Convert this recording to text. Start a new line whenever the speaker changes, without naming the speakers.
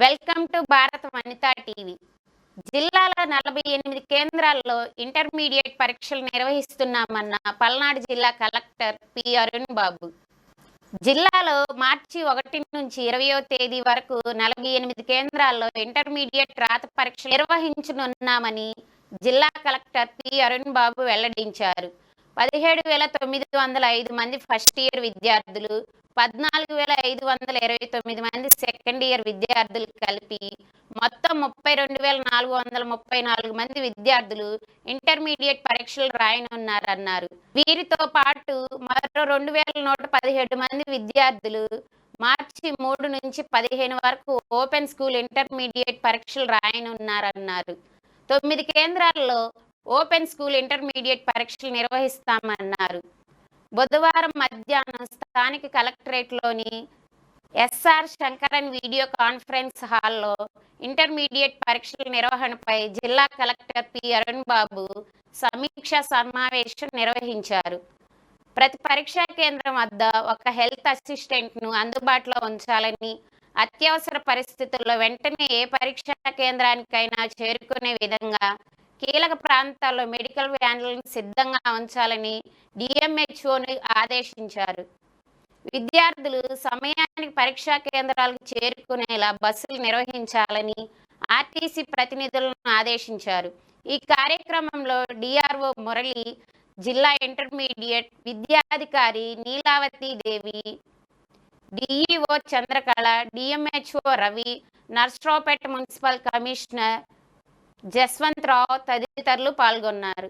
Welcome to Bharat Vanitha TV. జిల్లాలో నలభై ఎనిమిది కేంద్రాల్లో ఇంటర్మీడియట్ పరీక్షలు నిర్వహిస్తున్నామన్న పల్నాడు జిల్లా కలెక్టర్ పి. అరుణ్ బాబు. జిల్లాలో మార్చి ఒకటి నుంచి ఇరవయో తేదీ వరకు నలభై ఎనిమిది కేంద్రాల్లో ఇంటర్మీడియట్ రాత పరీక్షలు నిర్వహించనున్నామని జిల్లా కలెక్టర్ పి. అరుణ్ బాబు వెల్లడించారు. పదిహేడు వేల తొమ్మిది వందల ఐదు మంది ఫస్ట్ ఇయర్ విద్యార్థులు పద్నాలుగు వేల ఐదు వందల ఇరవై తొమ్మిది మంది సెకండ్ ఇయర్ విద్యార్థులు కలిపి మొత్తం ముప్పై రెండు వేల నాలుగు వందల ముప్పై నాలుగు మంది విద్యార్థులు ఇంటర్మీడియట్ పరీక్షలు రాయనున్నారన్నారు. వీరితో పాటు మరో రెండు వేల నూట పదిహేడు మంది విద్యార్థులు మార్చి మూడు నుంచి పదిహేను వరకు ఓపెన్ స్కూల్ ఇంటర్మీడియట్ పరీక్షలు రాయనున్నారన్నారు. తొమ్మిది కేంద్రాల్లో ఓపెన్ స్కూల్ ఇంటర్మీడియట్ పరీక్షలు నిర్వహిస్తామన్నారు. బుధవారం మధ్యాహ్నం స్థానిక కలెక్టరేట్లోని ఎస్ఆర్ శంకరన్ వీడియో కాన్ఫరెన్స్ హాల్లో ఇంటర్మీడియట్ పరీక్షల నిర్వహణపై జిల్లా కలెక్టర్ పి. అరుణ్ బాబు సమీక్ష సమావేశం నిర్వహించారు. ప్రతి పరీక్షా కేంద్రం వద్ద ఒక హెల్త్ అసిస్టెంట్ను అందుబాటులో ఉంచాలని అత్యవసర పరిస్థితుల్లో వెంటనే ఏ పరీక్షా కేంద్రానికైనా చేరుకునే విధంగా కీలక ప్రాంతాల్లో మెడికల్ వ్యాన్లను సిద్ధంగా ఉంచాలని డిఎంహెచ్ఓను ఆదేశించారు. విద్యార్థులు సమయానికి పరీక్షా కేంద్రాలకు చేరుకునేలా బస్సులు నిర్వహించాలని ఆర్టీసీ ప్రతినిధులను ఆదేశించారు. ఈ కార్యక్రమంలో డిఆర్ఓ మురళి జిల్లా intermediate విద్యాధికారి Neelavathi Devi DEO Chandrakala DMHO Ravi Narasaraopet municipal commissioner Jaswanth Rao తదితరులు పాల్గొన్నారు.